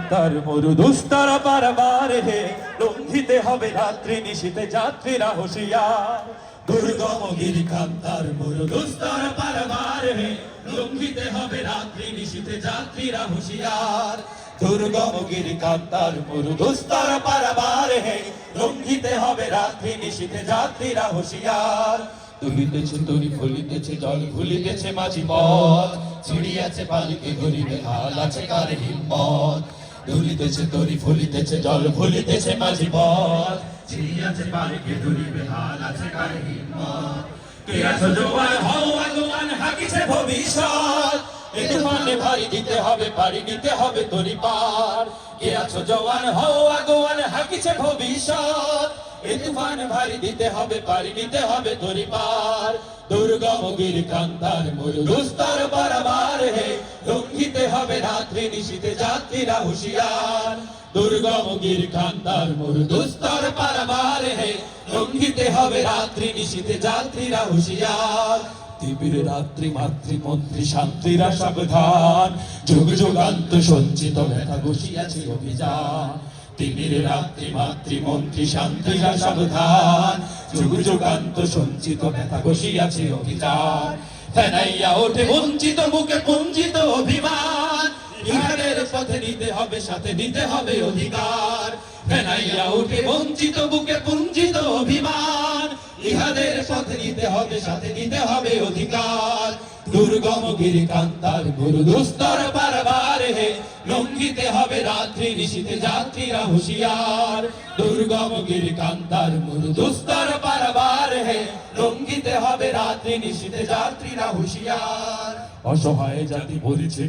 কান্তার মরু দুস্তর পারবার হে লঙ্ঘিতে হবে রাত্রি, নিশীতে যাত্রীরা হুঁশিয়ার। দুর্গম গিরি কান্তার মরু দুস্তর পারবার হে লঙ্ঘিতে হবে রাত্রি, নিশীতে যাত্রীরা হুঁশিয়ার। দুর্গম গিরি কান্তার মরু দুস্তর পারবার হে লঙ্ঘিতে হবে রাত্রি, নিশিতে যাত্রীরা হুঁশিয়ার। দুলিতেছে তরি, ফুলিতেছে জল, ভুলিতেছে মাঝি পথ। ছিড়িয়াছে পালিকে গরিবে হাল, আছে কার হিম্মত? দুলিতেছে তরি ফুলিতেছে জল ভুলিতেছে মাঝি পথ। ছিড়িয়াছে পালিকে গরিবে হাল আছে কার হিম্মত। কে আছো জোয়ান হও আগুয়ান হাকিছে ভবিষ্যৎ। এ তুফানে ভারী দিতে হবে পারি দিতে হবে তরি পার। কে আছো জওয়ান হও আগুয়ান হাকিছে ভবিষ্যৎ। এ তুফান ভারী দিতে হবে পারি দিতে হবে তরি পার। দুর্গম গির কান্তার মরু দুস্তর বারবার হে। লঙ্ঘিতে হবে রাত্রি নিশীতে যাত্রীরা হুঁশিয়ার। দুর্গম গির কান্তার মরু দুস্তর বারবার হে। লঙ্ঘিতে হবে রাত্রি নিশীতে যাত্রীরা হুঁশিয়ার। তিবির রাত্রি মাতৃমন্ত্রী শান্তিরা সাবধান। যুগ যুগান্ত সঞ্চিত ব্যথা বসিয়াছে অভিযান। তিমির রাত্রি মাতৃমন্ত্রী শান্তিরা সাবধান। যুগ যুগান্ত সঞ্চিত ব্যথা বসিয়াছে অভিযান। ওঠে বঞ্চিত পুঞ্জিত অভিমান। পথে নিতে হবে, সাথে নিতে হবে অধিকার। উঠে বঞ্চিত অভিমান। ইহাদের নিতে হবে, সাথে নিতে হবে অধিকার। দুর্গম গিরি কান্তার গুরু দুস্তর বারবার হে, লঙ্ঘিতে হবে রাত্রি নিশীতে যাত্রীরা হুঁশিয়ার। দুর্গম গিরি কান্তার গুরু দুস্তর রাত্রি নিশীতে যাত্রীরা হুঁশিয়ার। অসহায় জাতি বলছে